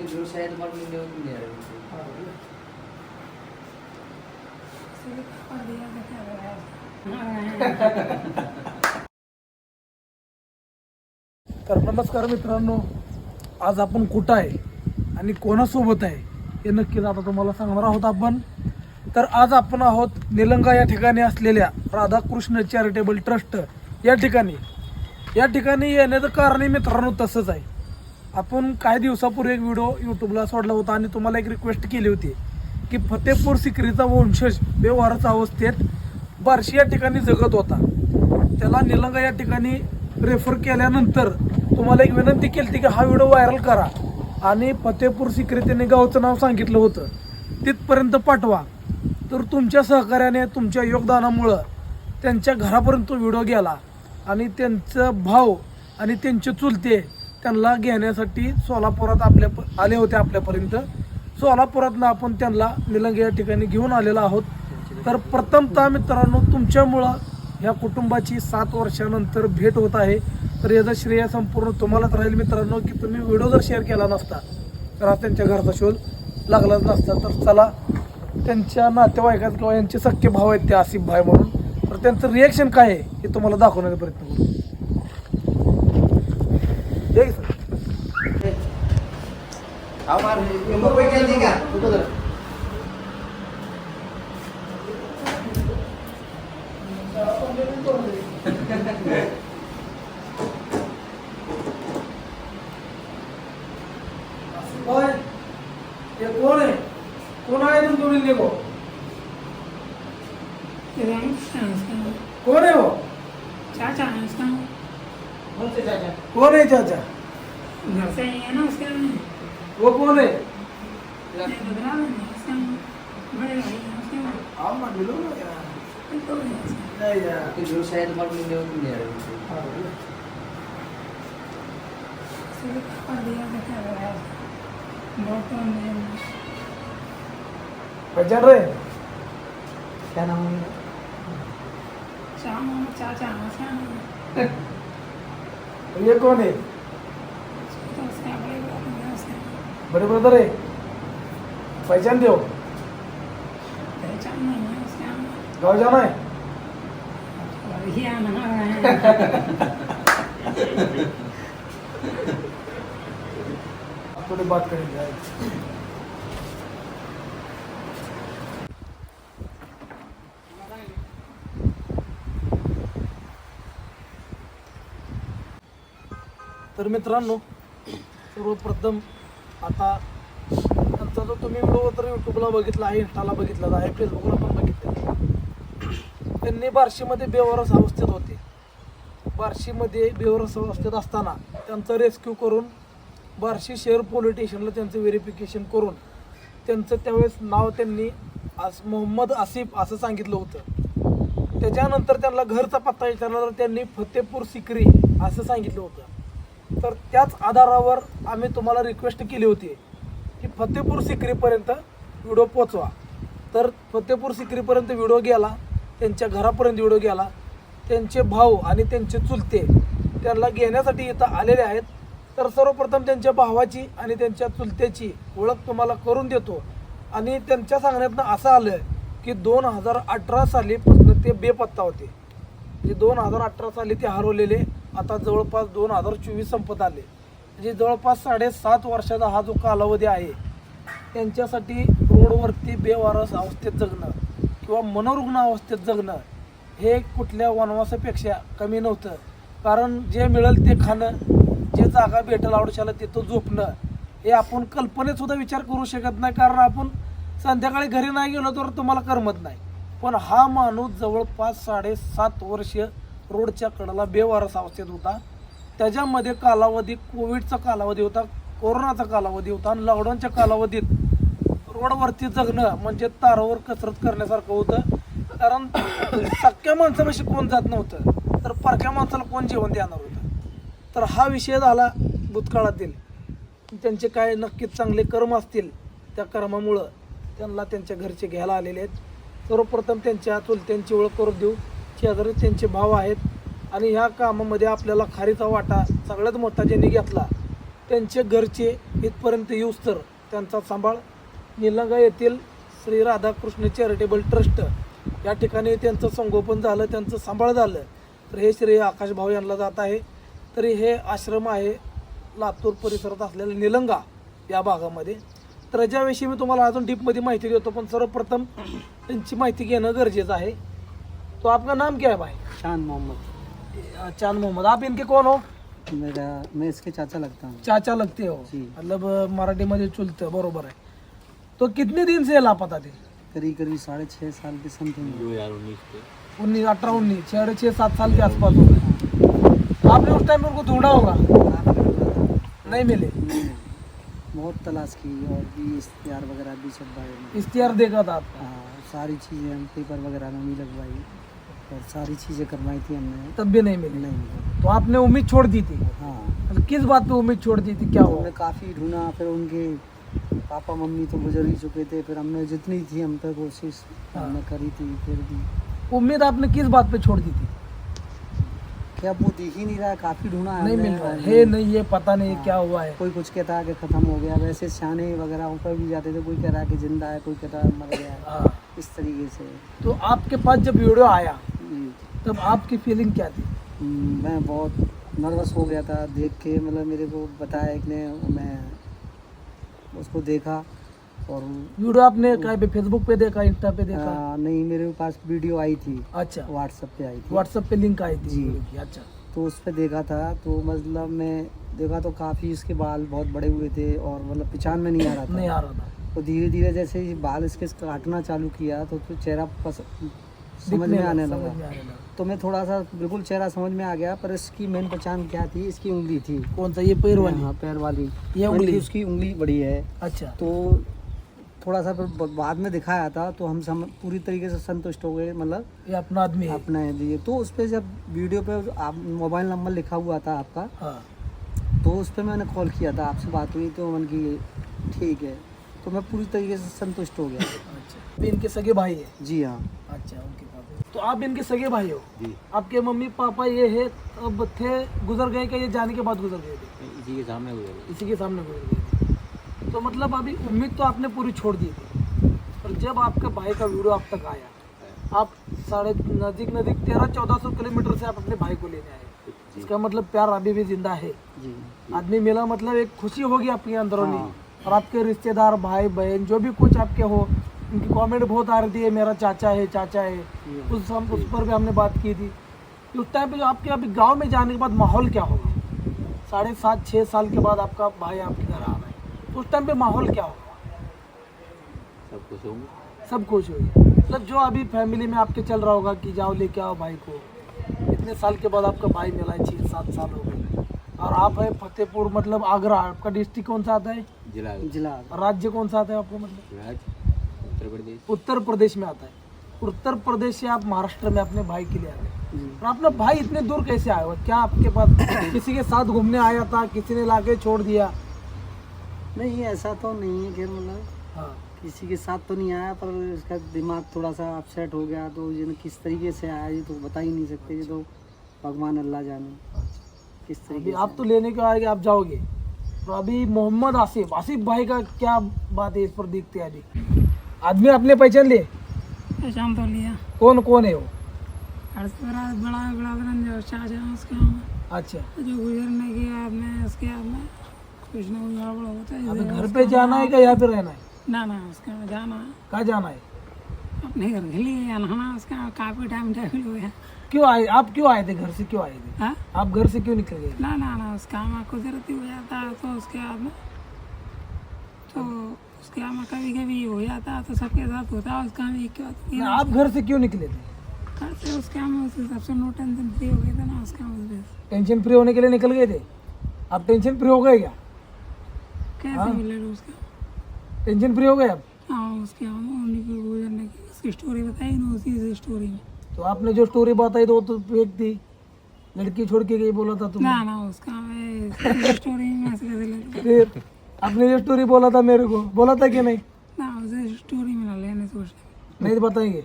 किती शाळेत मला मी नेऊन तर नमस्कार मित्रांनो आज आपण कुठं आहे आणि कोणासोबत आहे हे नक्कीच आता तुम्हाला सांगणार आहोत आपण. तर आज आपण आहोत निलंगा या ठिकाणी असलेल्या राधाकृष्ण चॅरिटेबल ट्रस्ट या ठिकाणी. या ठिकाणी येण्याचं कारण मित्रांनो तसंच आहे. आपण काही दिवसापूर्वी एक व्हिडिओ यूट्यूबला सोडला होता आणि तुम्हाला एक रिक्वेस्ट केली होती की फतेपूर सिक्रीचा वंशज व्यवहाराच्या अवस्थेत बार्शी या ठिकाणी जगत होता. त्याला निलंगा या ठिकाणी रेफर केल्यानंतर तुम्हाला एक विनंती केली होती की हा व्हिडिओ व्हायरल करा. आणि फतेपूर सिक्री त्यांनी गावचं नाव सांगितलं होतं. तिथपर्यंत पाठवा. तर तुमच्या सहकार्याने तुमच्या योगदानामुळं त्यांच्या घरापर्यंत व्हिडिओ गेला. आणि त्यांचं भाव आणि त्यांचे चुलते त्यांना घेण्यासाठी सोलापुरात आपल्या आले होते आपल्यापर्यंत. सोलापुरातनं आपण त्यांना निलंगे या ठिकाणी घेऊन आलेलो आहोत. तर प्रथमतः मित्रांनो तुमच्यामुळं ह्या कुटुंबाची सात वर्षानंतर भेट होत आहे. तर याचं श्रेय संपूर्ण तुम्हालाच राहील मित्रांनो की तुम्ही व्हिडिओ जर शेअर केला नसता तर त्यांच्या घरचा शोध लागलाच नसता. तर चला त्यांच्या नातेवाईकात किंवा यांचे सख्खे भाव आहेत ते आसिफ भाई म्हणून. तर त्यांचं रिॲक्शन काय आहे हे तुम्हाला दाखवण्याचा प्रयत्न करू. हे घे सर. आसिफ भाई हे कोण आहे कोण आहे तुम तुम्ही निघो कोण आहे हो चाचा है उसका कोण आहे चाचा घर से ही है ना उसके वो भाई हैं उसके म्हणलो ना यार. तो है उसका नाही यार. किती शाळेत मला हा. दिया तो क्या है बहुत पहचान रहे क्या नाम है शाम में चाचा ये कौन है तो उसका बड़े भाई है उसका बड़े ब्रदर है पहचान दो पहचान नहीं है उसका गाँव जाना है ही है आप थोड़ी बात करेंगे। तर मित्रांनो सर्वप्रथम आता त्यांचा जो तुम्ही व्हिडिओ तर यूट्यूबला बघितला आहे इंस्टाला बघितला आहे फेसबुकला पण बघितलं. त्यांनी बार्शीमध्ये बेवारस अवस्थेत होते. बार्शीमध्ये बेवारस अवस्थेत असताना त्यांचा रेस्क्यू करून बार्शी शहर पोलीस स्टेशनला त्यांचं व्हेरिफिकेशन करून त्यांचं त्यावेळेस नाव त्यांनी आज मोहम्मद आसिफ असं सांगितलं होतं. त्याच्यानंतर त्यांना घरचा पत्ता विचारला तर त्यांनी फतेपूर सिक्री असं सांगितलं होतं. तर त्याच आधारावर आम्ही तुम्हाला रिक्वेस्ट केली होती की फतेपूर सिक्रीपर्यंत व्हिडिओ पोचवा तर फतेपूर सिक्रीपर्यंत व्हिडिओ गेला त्यांच्या घरापर्यंत व्हिडिओ गेला त्यांचे भाऊ आणि त्यांचे चुलते त्यांना घेण्यासाठी इथं आलेले आहेत. तर सर्वप्रथम त्यांच्या भावाची आणि त्यांच्या चुलत्याची ओळख तुम्हाला करून देतो. आणि त्यांच्या सांगण्यातनं असं आलं की दोन हजार अठरा सालीपासून ते बेपत्ता होते. म्हणजे दोन हजार अठरा साली ते हरवलेले आता जवळपास दोन हजार चोवीस संपत आले. म्हणजे जवळपास साडेसात वर्षाचा हा जो कालावधी आहे त्यांच्यासाठी रोडवरती बेवारस अवस्थेत जगणं किंवा मनोरुग्ण अवस्थेत जगणं हे कुठल्या वनवासापेक्षा कमी नव्हतं. कारण जे मिळेल ते खाणं जे जागा भेटेल आवडशाला तिथं झोपणं हे आपण कल्पनेतसुद्धा विचार करू शकत नाही. कारण आपण संध्याकाळी घरी नाही गेलो तर तुम्हाला करमत नाही. पण हा माणूस जवळपास साडेसात वर्ष रोडच्या कडेला बेवारस अवस्थेत होता. त्याच्यामध्ये कालावधी कोविडचा कालावधी होता कोरोनाचा कालावधी होता आणि लॉकडाऊनच्या कालावधीत रोडवरती जगणं म्हणजे तारावर कसरत करण्यासारखं होतं. कारण सख्या माणसापाशी कोण जात नव्हतं तर परक्या माणसाला कोण जेवण देणार होतं? तर हा विषय झाला भूतकाळातील. त्यांचे काय नक्कीच चांगले कर्म असतील त्या कर्मामुळं त्यांना त्यांच्या घरचे घ्यायला आलेले आहेत. सर्वप्रथम त्यांच्या चुलत्यांची ओळख करून देऊ. शेजारी त्यांचे भाव आहेत. आणि ह्या कामामध्ये आपल्याला खारीचा वाटा सगळ्यात मोठा ज्यांनी घेतला त्यांचे घरचे इथपर्यंत येऊस तर त्यांचा सांभाळ. निलंगा येथील श्री राधाकृष्ण चॅरिटेबल ट्रस्ट या ठिकाणी त्यांचं संगोपन झालं त्यांचं सांभाळ झालं. तर हे श्री आकाश भाऊ यांना जात आहे. तरी हे आश्रम आहे लातूर परिसरात असलेलं निलंगा या भागामध्ये. तर ज्याविषयी मी तुम्हाला अजून डीपमध्ये माहिती देतो पण सर्वप्रथम त्यांची माहिती घेणं गरजेचं आहे. तो आपका नाम क्या है भाई? चाँद मोहम्मद। चाँद मोहम्मद। आप इनके कौन हो? मेरा मैं इसके चाचा लगता हूँ। चाचा लगते हो? मतलब मराठीमध्ये चुलते बरोबर आहे. तो कितने दिन से लापता थे? करीब करीब साढ़े छः साल के समथिंग। उन्नीस अठारह उन्नीस छः छः सात साल के आसपास हो गए। आपने उस टाइम उनको ढूंढा होगा? नहीं मिले। बहुत तलाश की और भी इश्तेहार वगैरह भी में। इश्तिहार देखा था आपका? हाँ सारी चीज़ें हम पेपर वगैरह में भी लगवाई। और सारी चीज़ें करवाई थी हमने। तब भी नहीं मिली। नहीं मिला। तो आपने उम्मीद छोड़ दी थी? हाँ। मतलब किस बात पे उम्मीद छोड़ दी थी? क्या तो हमने काफ़ी ढूंढा फिर उनके पापा मम्मी तो गुजर ही चुके थे फिर हमने जितनी थी हम तक कोशिश हाँ। हमने करी थी फिर भी। उम्मीद आपने किस बात पे छोड़ दी थी? क्या वो दिख ही नहीं रहा है काफ़ी ढूंढा नहीं मिल रहा है। और नहीं ये पता नहीं हाँ। क्या हुआ है। कोई कुछ कहता है कि ख़त्म हो गया वैसे सियाने वगैरह ऊपर भी जाते थे कोई कह रहा है कि ज़िंदा है कोई कहता है मर गया है। हाँ। इस तरीके से। तो आपके पास जब वीडियो आया तब आपकी फीलिंग क्या थी? मैं बहुत नर्वस हो गया था देख के मतलब मेरे को बताया एक ने मैं उसको देखा और वीडियो आपने कहीं पे फेसबुक पे देखा इंस्टा पे देखा? आ, नहीं मेरे पास वीडियो आई थी। अच्छा। व्हाट्सएप पे आई थी। व्हाट्सएप पे लिंक आई थी? जी। अच्छा। तो उस पर देखा था तो मतलब मैं देखा तो काफ़ी इसके बाल बहुत बड़े हुए थे और मतलब पहचान में नहीं आ रहा था। नहीं आ रहा था। तो धीरे धीरे जैसे ही बाल इसके काटना चालू किया तो फिर चेहरा समझ में आने लगा। तो मैं थोड़ा सा बिल्कुल चेहरा समझ में आ गया पर इसकी मेन पहचान क्या थी? इसकी उंगली थी। कौन सा? ये पैर वाली? हाँ पैर वाली। ये उंगली? उसकी उंगली बड़ी है। अच्छा। तो थोड़ा सा फिर बाद में दिखाया था तो हम सम, पूरी तरीके से संतुष्ट हो गए मतलब ये अपना आदमी है। अपना है दिए तो उस पर जब वीडियो पे आप मोबाइल नंबर लिखा हुआ था आपका हाँ। तो उस पर मैंने कॉल किया था आपसे बात हुई तो मन की ठीक है। तो मैं पूरी तरीके से संतुष्ट हो गया। अच्छा। इनके सगे भाई है? जी हाँ। अच्छा तो आप इनके सगे भाई हो? जी। आपके मम्मी पापा ये है अब थे गुजर गए क्या? ये जाने के बाद गुजर गए थे? इसी के सामने गुजर गए। इसी के सामने गुजर गए तो मतलब अभी उम्मीद तो आपने पूरी छोड़ दी थी। पर जब आपके भाई का वीडियो आप तक आया आप साढ़े नज़दीक नज़दीक तेरह चौदह सौ किलोमीटर से आप अपने भाई को लेने आए। इसका मतलब प्यार अभी भी ज़िंदा है। आदमी मिला मतलब एक खुशी होगी आपके अंदरों में और आपके रिश्तेदार भाई बहन जो भी कुछ आपके हो उनकी कमेंट बहुत आ रही थी मेरा चाचा है चाचा है। उस हम उस पर भी हमने बात की थी। कि उस टाइम पे जो आपके अभी गाँव में जाने के बाद माहौल क्या होगा? साढ़े सात छः साल के बाद आपका भाई आपके घर आ रहा है। तो उस टाइम पे माहौल क्या होगा? सब कुछ होंगे। सब खुश हुए मतलब जो अभी फैमिली में आपके चल रहा होगा कि जाओ लेके आओ भाई को। इतने साल के बाद आपका भाई मिला है छः सात साल हो गए। और आप है फतेहपुर मतलब आगरा आपका डिस्ट्रिक्ट कौन सा आता है? जिला जिला राज्य कौन सा आता है आपको मतलब? राज्य। उत्तर प्रदेश। उत्तर प्रदेश में आता है। उत्तर प्रदेश से आप महाराष्ट्र में अपने भाई के लिए आए। और अपना भाई इतने दूर कैसे आया हुआ क्या आपके पास किसी के साथ घूमने आया था? किसी ने लाके छोड़ दिया? नहीं ऐसा तो नहीं है खैर मतलब हाँ। किसी के साथ तो नहीं आया पर इसका दिमाग थोड़ा सा अपसेट हो गया तो ये किस तरीके से आया ये तो बता ही नहीं सकते ये तो भगवान अल्लाह जाने। किस तरीके आप तो लेने के आएँगे आप जाओगे। तो अभी मोहम्मद आसिफ आसिफ भाई का क्या बात है इस पर दिखते हैं अभी। आदमी आपने पहचान लिए? पहचान तो लिया। कौन कौन है वो? बड़ा बड़ा बड़ा जो चाचा उसके अच्छा। जो गुजरने के में उसके में कुछ ना कुछ गड़बड़ होता है घर पे जाना है क्या यहाँ पे रहना है? ना ना उसके यहाँ जाना है। कहाँ जाना है? अपने घर के लिए नहाना उसका काफ़ी टाइम टेबल हो। गया क्यों आए आप क्यों आए थे घर से? क्यों आए थे? हाँ? आप घर से क्यों निकल गए? ना ना ना उसका कुदरती हो जाता है तो उसके बाद में तो उसके में कभी कभी हो जाता है तो सबके साथ होता है उसका भी क्या ना, आप घर से क्यों निकले थे? करते उसके हम उस हिसाब से नो टेंशन फ्री हो गए थे ना उसका उस टेंशन फ्री होने के लिए निकल गए थे? आप टेंशन फ्री हो गए क्या? कैसे हाँ। मिले उसका? टेंशन फ्री हो गए आप हाँ उसके हम उन्हीं को गुजरने की उसकी स्टोरी बताई ना उसी से स्टोरी में। तो आपने जो स्टोरी बताई तो वो तो फेक थी। लड़की छोड़ के गई बोला था तुम ना ना उसका मैं स्टोरी में ऐसे कैसे फिर? आपने जो स्टोरी बोला था मेरे को बोला था कि नहीं? ना उसे स्टोरी में ना लेने सोचते नहीं। तो बताएँगे।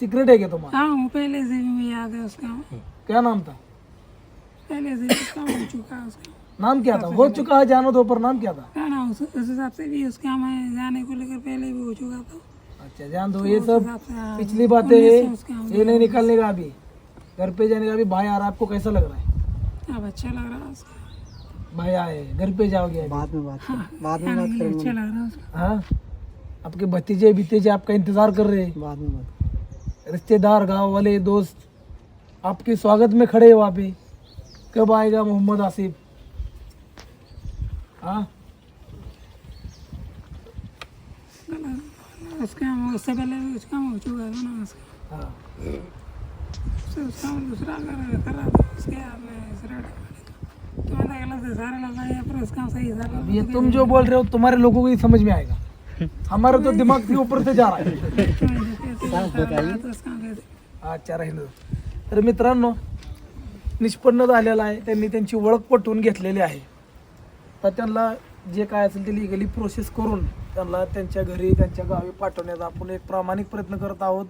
सीक्रेट है क्या तुम्हारा? हाँ वो पहले से भी याद है उसका। क्या नाम था? पहले से उसका हो चुका है उसका। नाम क्या था? हो चुका है जानो दो पर नाम क्या था? क्या ना उस हिसाब से भी उसका मैं जाने को लेकर पहले भी हो चुका था। अच्छा जान दो ये सब हाँ, पिछली बातें हैं। हम- ये नहीं निकलने का अभी। घर पे जाने का अभी भाई आ रहा है। आपको कैसा लग रहा है? अब अच्छा लग रहा है भाई आए घर पे जाओगे अभी। बाद में बात करें। बाद में बात आने करेंगे। अच्छा लग रहा है। उसका हाँ? आपके भतीजे भतीजे आपका इंतज़ार कर रहे हैं। बाद में बात रिश्तेदार गाँव वाले दोस्त आपके स्वागत में खड़े हैं वहाँ पे। कब आएगा मोहम्मद आसिफ? हाँ? उसका उससे पहले उसका हो चुका था ना उसका। हाँ। उससे उसका दूसरा कर कर रहा था। उसके ये तुम जो बोल रहे हो तुम्हारे लोगों को ही समझ में आएगा। हमारा तो दिमाग के ऊपर से जा रहा है। अच्छा राहील तर मित्रांनो निष्पन्न झालेला आहे. त्यांनी त्यांची ओळख पटवून घेतलेली आहे. तर त्यांना जे काय असेल ते लिगली प्रोसेस करून त्यांना त्यांच्या घरी त्यांच्या गावी पाठवण्याचा आपण एक प्रामाणिक प्रयत्न करत आहोत.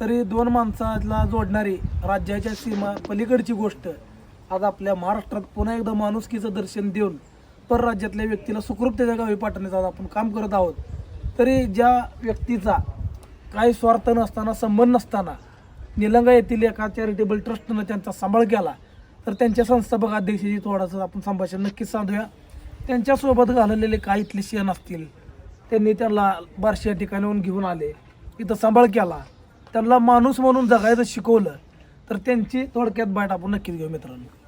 तरी दोन माणसाला जोडणारी राज्याच्या सीमा पलीकडची गोष्ट आज आपल्या महाराष्ट्रात पुन्हा एकदा माणुसकीचं दर्शन देऊन परराज्यातल्या व्यक्तीला सुखरूप त्याच्या गावी पाठवण्याचं आज आपण काम करत आहोत. तरी ज्या व्यक्तीचा काही स्वार्थ नसताना संबंध नसताना निलंगा येथील एका चॅरिटेबल ट्रस्टनं त्यांचा सांभाळ केला तर त्यांच्या संस्थापक अध्यक्षाची थोडंसं आपण संभाषण नक्कीच साधूया. त्यांच्यासोबत घालवलेले काही इथले शेण असतील त्यांनी त्यांना बारशी या ठिकाणाहून घेऊन आले इथं सांभाळ केला. त्यांना माणूस म्हणून जगायचं शिकवलं तर त्यांची थोडक्यात बाईट आपण नक्कीच घेऊ मित्रांनो.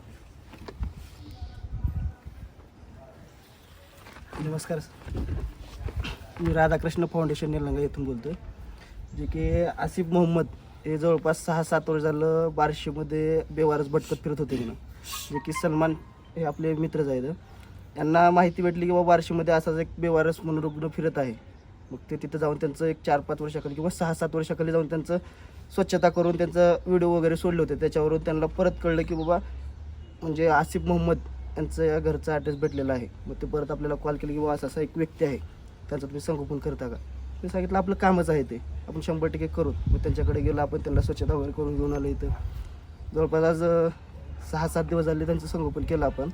नमस्कार मी राधाकृष्ण फाउंडेशन निलंगा येथून बोलतो जे की आसिफ मोहम्मद हे जवळपास सहा सात वर्ष झालं बार्शीमध्ये बेवारस भटकत फिरत होते म्हणून. जे की सलमान हे आपले मित्रच आहेत. यांना माहिती भेटली की बाबा बार्शीमध्ये असाच एक बेवारस म्हणून रुग्ण फिरत आहे. मग ते तिथं जाऊन त्यांचं एक चार पाच वर्षाखाली किंवा सहा सात वर्षाखाली जाऊन त्यांचं स्वच्छता करून त्यांचं व्हिडिओ वगैरे सोडले होते. त्याच्यावरून त्यांना परत कळलं की बाबा म्हणजे आसिफ मोहम्मद यांचं या घरचा ॲड्रेस भेटलेला आहे. मग ते परत आपल्याला कॉल केला की बाबा असा असा एक व्यक्ती आहे. त्यांचं तुम्ही संगोपन करता का? मी सांगितलं आपलं कामच आहे ते. आपण शंभर टक्के करू. मग त्यांच्याकडे गेलो आपण त्यांना स्वच्छता वगैरे करून घेऊन आलो इथं. जवळपास आज सहा सात दिवस झाले त्यांचं संगोपन केलं आपण.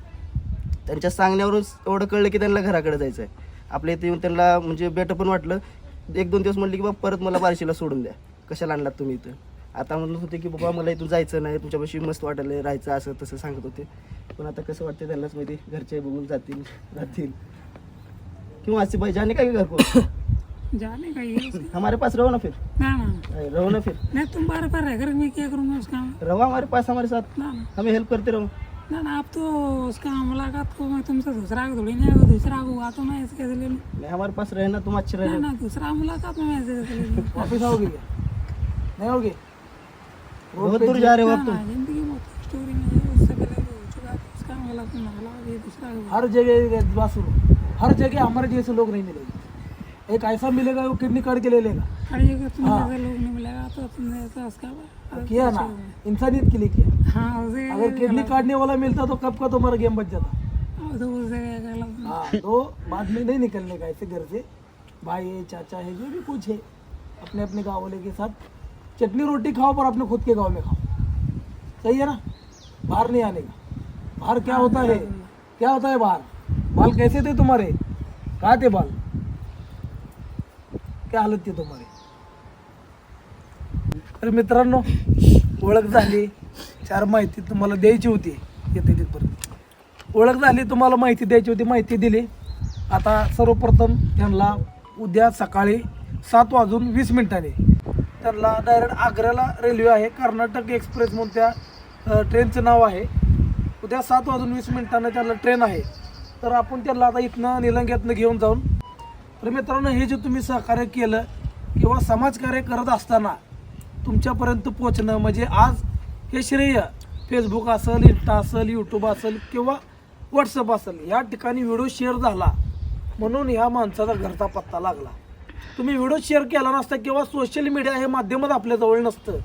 त्यांच्या सांगण्यावरून एवढं कळलं की त्यांना घराकडे जायचं आहे आपल्या इथे येऊन त्यांना म्हणजे बेटर पण वाटलं. एक दोन दिवस म्हटलं की बाबा परत मला बारशीला सोडून द्या. कशाला आणलात तुम्ही इथं? आता म्हणत होते की बाबा मला इथून जायचं नाही. तुमच्यापाशी मस्त वाटायला राहायचं असं तसं सांगत होते. पण आता कसं वाटतं त्यांनाच माहिती घरचे बघून जातील राहतील. किंवा असे पाहिजे आणि काय घर को जाने का ये उसका हमारे पास रहो ना फिर. ना ना. रहो ना फिर. नहीं तुम बार बार रह कर मैं क्या करूँगा उसका? रहो हमारे पास हमारे साथ. ना ना. हमें हेल्प करते रहो. ना ना अब तो उसका मुलाकात को मैं तुमसे दूसरा को थोड़ी नहीं दूसरा को हुआ तो मैं ऐसे कैसे ले लूँ नहीं हमारे पास रहना तुम अच्छे रहना ना दूसरा मुलाकात में मैं ऐसे वापिस आओगे नहीं आओगे? बहुत दूर जा रहे हो दूसरा को हर जगह बात सुनो। हर जगह हमारे जैसे लोग नहीं मिलेंगे। एक ऐसा मिलेगा वो किडनी काट के ले लेगा। हर जगह हाँ। लोग नहीं मिलेगा तो तुमने ऐसा उसका किया ना। इंसानियत के लिए किया। हाँ अगर किडनी काटने वाला मिलता तो कब का तुम्हारा गेम बच जाता? तो हाँ तो बाद में नहीं निकलने का ऐसे घर से। भाई है चाचा है जो भी कुछ है अपने अपने गाँव वाले के साथ। चटनी रोटी खाओ पर अपने खुद के गांव में खाओ। सही है ना? बाहर नहीं आने का। बाहर क्या होता है? क्या होता है बाहर? बाल कैसे थे तुम्हारे? कहाँ थे बाल? क्या हालत थी तुम्हारी? तर मित्रांनो ओळख झाली चार माहिती तुम्हाला द्यायची होती. येते तिथपर्यंत ओळख झाली तुम्हाला माहिती द्यायची होती माहिती दिली. आता सर्वप्रथम त्यांना उद्या सकाळी सात वाजून वीस मिनिटांनी त्यांना डायरेक्ट आग्र्याला रेल्वे आहे. कर्नाटक एक्सप्रेस म्हणून त्या ट्रेनचं नाव आहे. उद्या सात वाजून वीस मिनिटांना त्याला ट्रेन आहे. तर आपण त्याला आता इथनं निलंग्यातनं घेऊन जाऊन तर मित्रांनो हे जे तुम्ही सहकार्य केलं किंवा समाजकार्य करत असताना तुमच्यापर्यंत पोचणं म्हणजे आज हे श्रेय फेसबुक असेल इंस्टा असेल यूट्यूब असेल किंवा व्हॉट्सअप असेल या ठिकाणी व्हिडिओ शेअर झाला म्हणून ह्या माणसाचा घरचा पत्ता लागला. तुम्ही व्हिडिओ शेअर केला नसता किंवा सोशल मीडिया हे माध्यमच आपल्याजवळ नसतं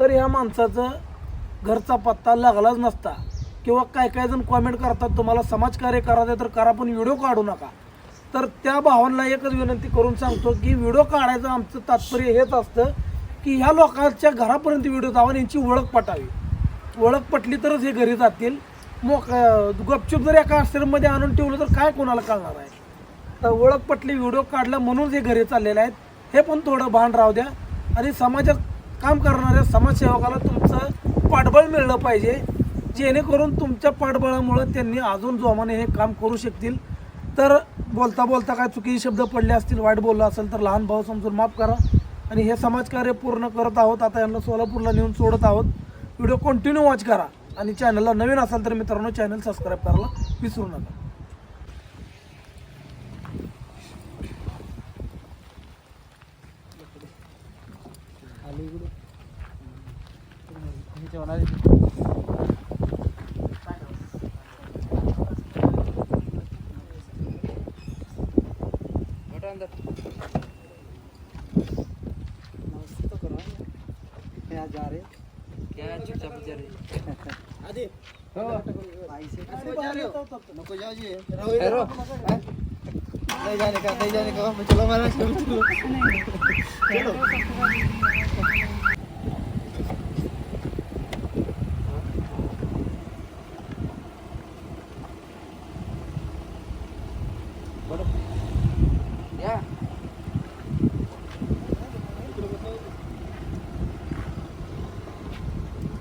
तर ह्या माणसाचं घरचा पत्ता लागलाच नसता. किंवा काय काय जण कॉमेंट करतात तुम्हाला समाजकार्य करायचं तर करा पण व्हिडिओ काढू नका. तर त्या भावांना एकच विनंती करून सांगतो की व्हिडिओ काढायचं आमचं तात्पर्य हेच असतं की ह्या लोकांच्या घरापर्यंत व्हिडिओ जावा यांची ओळख पटावी. ओळख पटली तरच हे घरी जातील. मोक गपचूप जर एका आश्रममध्ये आणून ठेवलं तर काय कोणाला कळणार आहे? तर ओळख पटली व्हिडिओ काढला म्हणून हे घरी चाललेले आहेत हे पण थोडं भान राहू द्या. आणि समाजात काम करणाऱ्या समाजसेवकाला तुमचं पाठबळ मिळलं पाहिजे. जेणेकरून तुमच्या पाठबळामुळं त्यांनी अजून जोमाने हे काम करू शकतील. तर बोलता बोलता काय चुकीचे शब्द पडले असतील वाईट बोललं असेल तर लहान भाऊ समजून माफ करा. आणि हे समाजकार्य पूर्ण करत आहोत. आता यांना सोलापूरला नेऊन सोडत आहोत. व्हिडिओ कंटिन्यू वॉच करा. आणि चॅनलला नवीन असाल तर मित्रांनो चॅनल सबस्क्राईब करायला विसरू नका. नमस्ते तो करो क्या जा रहे क्या चुपचाप जा रहे आधी हो नको जाओ जी रहो नहीं जाने का नहीं जाने का चलो मारा चलो चलो।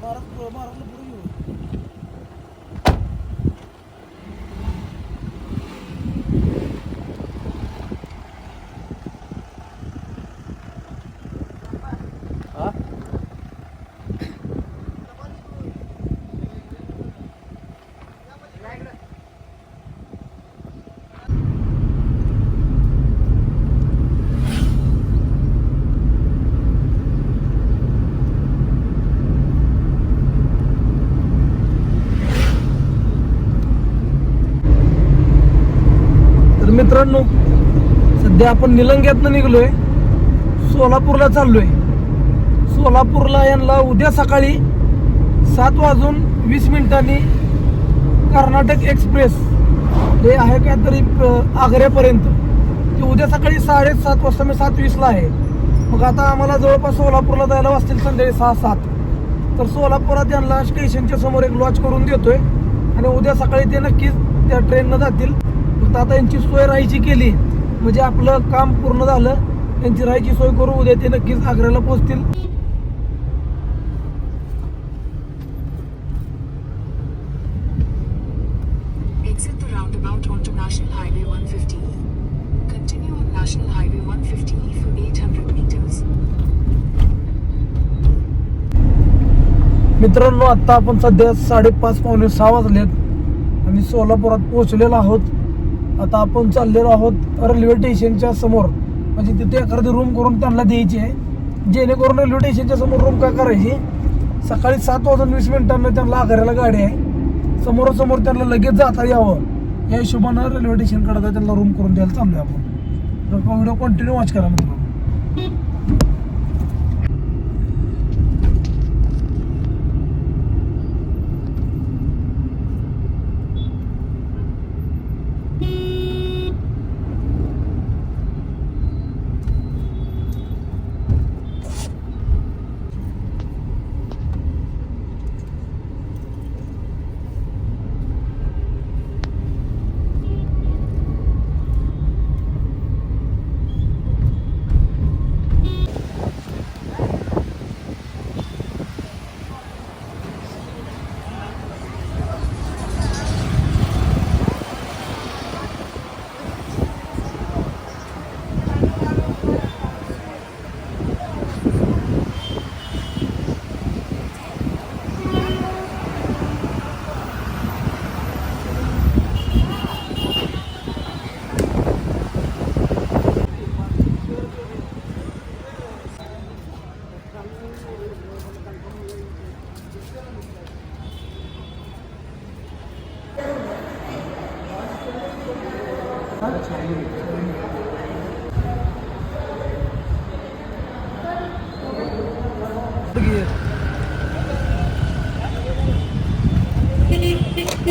Marıklı, marıklı मित्रांनो सध्या आपण निलंग्यातनं निघलोय. सोलापूरला चाललोय. सोलापूरला यांना उद्या सकाळी सात वाजून वीस मिनिटांनी कर्नाटक एक्सप्रेस हे आहे काय तरी आग्र्यापर्यंत. ते उद्या सकाळी साडेसात वाजता मी सात वीसला आहे. मग आता आम्हाला जवळपास सोलापूरला जायला वाजतील संध्याकाळी सहा सात. तर सोलापुरात यांना स्टेशनच्या समोर एक लॉज करून देतोय. आणि उद्या सकाळी ते नक्कीच त्या ट्रेननं जातील. आता यांची सोय राहायची केली. म्हणजे आपलं काम पूर्ण झालं. त्यांची राहायची सोय करू उद्या ते नक्कीच आग्र्याला पोहोचतील Exit the roundabout onto National Highway 150. Continue on National Highway 150 for 800 meters. मित्रांनो आता आपण सध्या साडेपाच पावणे सहा वाजलेत. आणि सोलापुरात पोहोचलेलो आहोत. आता आपण चाललेलो आहोत रेल्वे स्टेशनच्या समोर. म्हणजे तिथे एखादी रूम करून त्यांना द्यायची आहे. जेणेकरून रेल्वे स्टेशनच्या समोर रूम काय करायची? सकाळी सात वाजून वीस मिनिटांना त्यांना आघाऱ्याला गाडी आहे. समोरासमोर त्यांना लगेच जाता यावं. या हिशोबानं रेल्वे स्टेशनकडे त्यांना रूम करून द्यायला चाललोय आपण. व्हिडिओ कंटिन्यू वॉच करा मित्रांनो.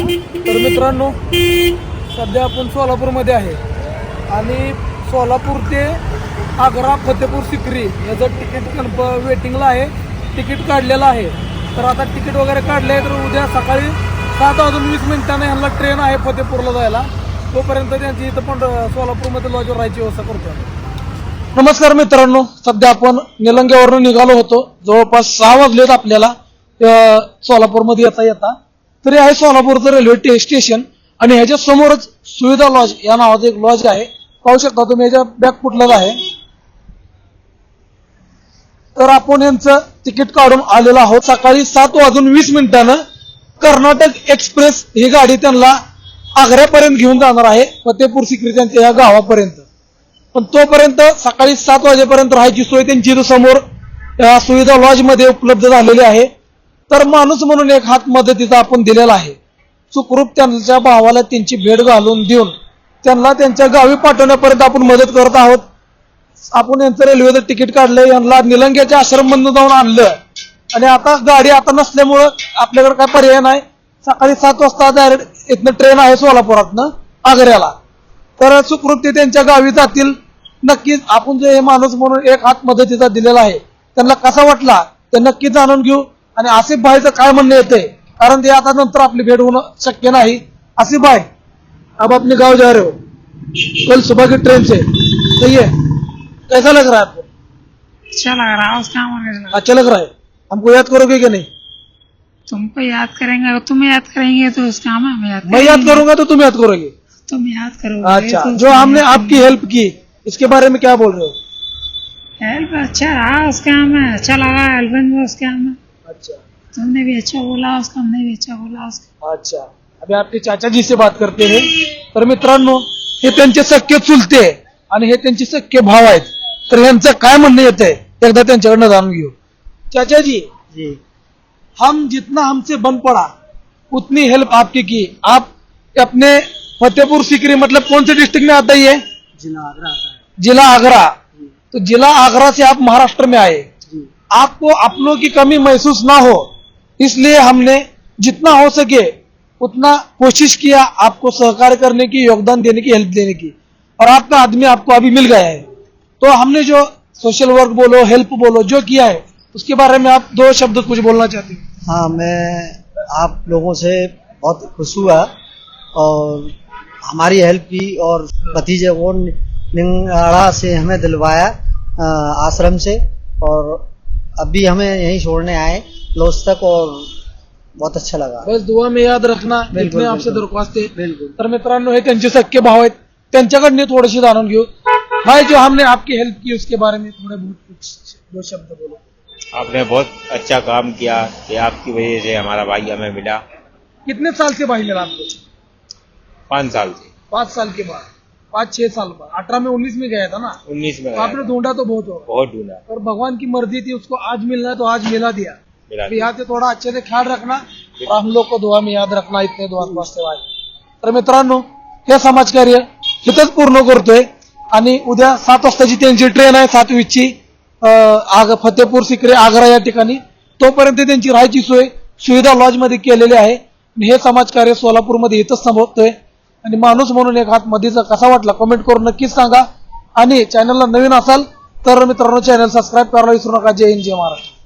तर मित्रांनो सध्या आपण सोलापूरमध्ये आहे. आणि सोलापूर ते आग्रा फतेपूर सिक्री याचं तिकीट कन्फ वेटिंगला आहे. तिकीट काढलेलं आहे. तर आता तिकीट वगैरे काढलं आहे तर उद्या सकाळी सात वाजून वीस मिनिटाने ह्यांना ट्रेन आहे फतेपूरला जायला. तोपर्यंत त्यांची इथं पण सोलापूरमध्ये लॉजवर राहायची व्यवस्था करतो नमस्कार मित्रांनो सध्या आपण निलंग्यावरून निघालो होतो. जवळपास सहा वाजलेत आपल्याला सोलापूरमध्ये येता येता तरी आहे सोलापूरचं रेल्वे टे- स्टेशन आणि ह्याच्या समोरच सुविधा लॉज या नावाचं एक लॉज आहे. पाहू शकता तुम्ही याच्या बॅक फुटलेला आहे. तर आपण यांचं तिकीट काढून आलेलो आहोत. सकाळी सात वाजून वीस मिनिटानं कर्नाटक एक्सप्रेस ही गाडी त्यांना आग्र्यापर्यंत घेऊन जाणार आहे फतेपूर सिक्री त्यांच्या या गावापर्यंत. पण तोपर्यंत सकाळी सात वाजेपर्यंत राहायची सोय त्यांची समोर या सुविधा लॉजमध्ये उपलब्ध झालेली आहे. तर माणूस म्हणून एक हात मदतीचा आपण दिलेला आहे. सुखरूप त्यांच्या भावाला त्यांची भेट घालून देऊन त्यांना त्यांच्या गावी पाठवण्यापर्यंत आपण मदत करत आहोत. आपण यांचं रेल्वेचं तिकीट काढलं यांना निलंग्याच्या आश्रममधून जाऊन आणलं. आणि आता गाडी आता नसल्यामुळं आपल्याकडे काय पर्याय नाही. सकाळी सात वाजता डायरेक्ट इथनं ट्रेन आहे सोलापुरातनं आग्र्याला. तर सुखरूप ते त्यांच्या गावी जातील. नक्कीच आपण जे हे माणूस म्हणून एक हात मदतीचा दिलेला आहे त्यांना कसा वाटला ते नक्कीच जाणून घेऊ. आणि आसिफ भाईचं काय म्हणणं येते कारण ते आता नंतर आपली भेट होणं शक्य नाही. आसिफ भाई अब अपने गाँव जा रहे हो. कल सुबह की ट्रेन से. सही है कैसा लग रहा है आपको? अच्छा लग रहा है उसका अच्छा लग रहा है? हमको याद करोगे कि नहीं? तुमको याद करेंगे अगर तुम याद करेंगे तो उसका हम हम याद मैं याद करूँगा। तो तुम याद करोगे। तुम याद करोगे अच्छा तो जो हमने आपकी हेल्प की इसके बारे में क्या बोल रहे हो? हेल्प अच्छा रहा उसका हमें अच्छा लगा हेल्प में उसका हमें अच्छा तुमने भी अच्छा बोला उसका हमने भी अच्छा बोला उसका। अच्छा। अभी आपके चाचाजी से बात करते हैं। तर मित्रांनो हे त्यांचे सख्खे चुलते आणि हे त्यांचे सख्खे भाव आहेत. तर यांचं काय म्हणणं येत आहे? एकदा त्यांच्याकडनं जाणून घेऊ. चाचाजी जी हम जितना हमसे बन पड़ा उतनी हेल्प आपकी की। आप अपने फतेहपुर सिकरी मतलब कौन से डिस्ट्रिक्ट में आता ही है? जिला आगरा आता है। जिला आगरा। तो जिला आगरा से आप महाराष्ट्र में आए। जी। आपको अपनों की कमी महसूस ना हो इसलिए हमने जितना हो सके उतना कोशिश किया आपको सहकार करने की, योगदान देने की हेल्प देने की। और आपका आदमी आपको अभी मिल गया है। तो हमने जो सोशल वर्क बोलो हेल्प बोलो, जो किया है, उसके बारे में आप दो शब्द कुछ बोलना चाहते हैं? हाँ मैं आप लोगों से बहुत खुश हुआ और हमारी हेल्प की और भतीजे को निंगाड़ा से हमें दिलवाया आश्रम से। और अभी हमें यहीं छोड़ने आए। लॉज तक और बहुत अच्छा लगा। बस दुआ में याद रखना बिलकुल, इतने आपसे दरख्वास्त है। बिल्कुल। तर मित्रांनो हे त्यांचे सख्खे भाव आहेत। त्यांच्याकडनं थोडीशी जाणून घेऊ। भाई जो हमने आपकी हेल्प की उसके बारे में थोड़े बहुत कुछ दो शब्द बोलो। आपने बहुत अच्छा काम किया कि आपकी वजह से हमारा भाई हमें मिला। कितने साल से भाई मिला आपको पाँच साल से। पाँच साल के बाद। पाँच छह साल बाद। अठारह में उन्नीस में गया था ना? उन्नीस में तो आपने ढूंढा तो बहुत होगा। बहुत ढूंढा। और भगवान की मर्ज़ी थी उसको आज मिलना तो आज मिला दिया। मिला अब थोड़ा अच्छे से ख्याल रखना। और हम लोग को दुआ में याद रखना इतने दुआ वाचते भाई तर मित्रांनो हे समाजकार्य इथंच पूर्ण करतोय? आणि उद्या सात वाजताची त्यांची ट्रेन आहे सातवीची. आग फतेपूर सिकरे आग्रा या ठिकाणी. तोपर्यंत त्यांची राहायची सोय सुविधा लॉजमध्ये केलेली आहे. आणि हे समाजकार्य सोलापूरमध्ये इथंच संभवतोय आणि माणूस म्हणून एक हात मधीचा कसा वाटला कमेंट करून नक्कीच सांगा. आणि चॅनलला नवीन असाल तर मित्रांनो चॅनल सबस्क्राईब करायला विसरू नका. जय हिंद जय महाराष्ट्र.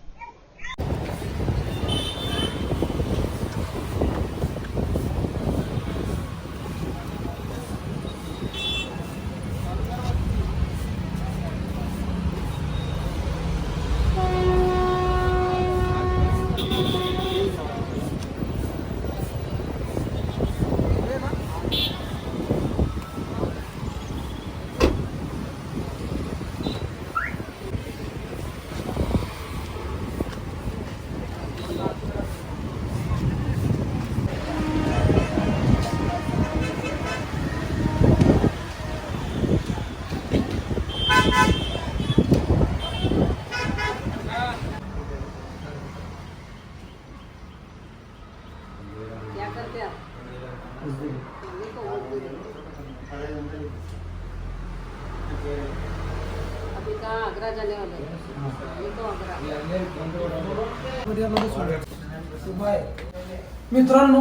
मित्रांनो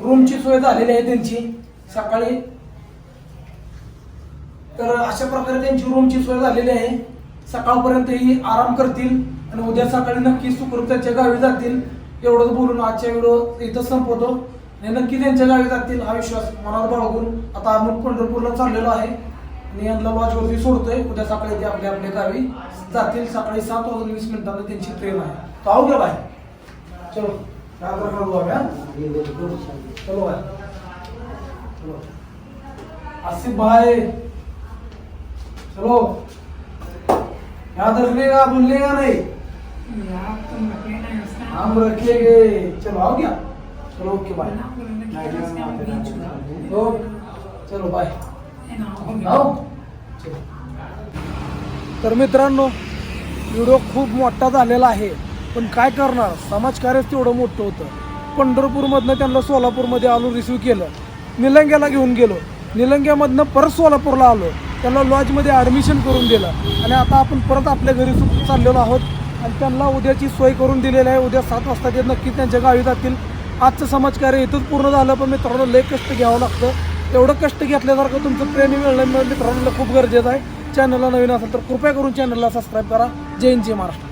रूमची सोय झालेली आहे त्यांची. सकाळी. तर अशा प्रकारे त्यांची रूमची सोय झालेली आहे. सकाळपर्यंत ही आराम करतील आणि उद्या सकाळी नक्की सुखरूप त्यांच्या गावी जातील. एवढंच बोलून आजच्या व्हिडिओ इथं संपवतो. आणि नक्की त्यांच्या गावी जातील हा विश्वास मनावर बाळगून आता आम्ही पंढरपूरला चाललेलो आहे. आणि यांना लॉजवरती सोडतोय. उद्या सकाळी ते आपल्या आपल्या गावी जातील. सकाळी सात वाजून वीस मिनिटांना त्यांची ट्रेन आहे. तो आओ गे बाय चलो में? चलो भाई चलो. आसिफ भाई. चलो. याद रखने का भूलने का नहीं यार तुम रखे ना उसका हम रखेंगे चलो आओ क्या चलो ओके. बाय चलो बाय. तर मित्रांनो व्हिडिओ खूप मोठा झालेला आहे. पण काय करणार? समाजकार्यच तेवढं मोठं होतं. पंढरपूरमधनं त्यांना सोलापूरमध्ये आलो रिसिव्ह केलं. निलंग्याला घेऊन गेलो. निलंग्यामधनं परत सोलापूरला आलो. त्यांना लॉजमध्ये ॲडमिशन करून दिलं. आणि आता आपण परत आपल्या घरी चाललेलो आहोत. आणि त्यांना उद्याची सोय करून दिलेली आहे. उद्या सात वाजता ते नक्की त्यांच्या गावी जातील. आजचं समाजकार्य इथंच पूर्ण झालं. पण मित्रांनो लय कष्ट घ्यावं लागतं. एवढं कष्ट घेतल्यासारखं तुमचं ट्रेनिंग मिळणं मित्रांनो खूप गरजेचं आहे. चॅनलला नवीन असेल तर कृपया करून चॅनलला सबस्क्राईब करा. जय हिंद जय महाराष्ट्र.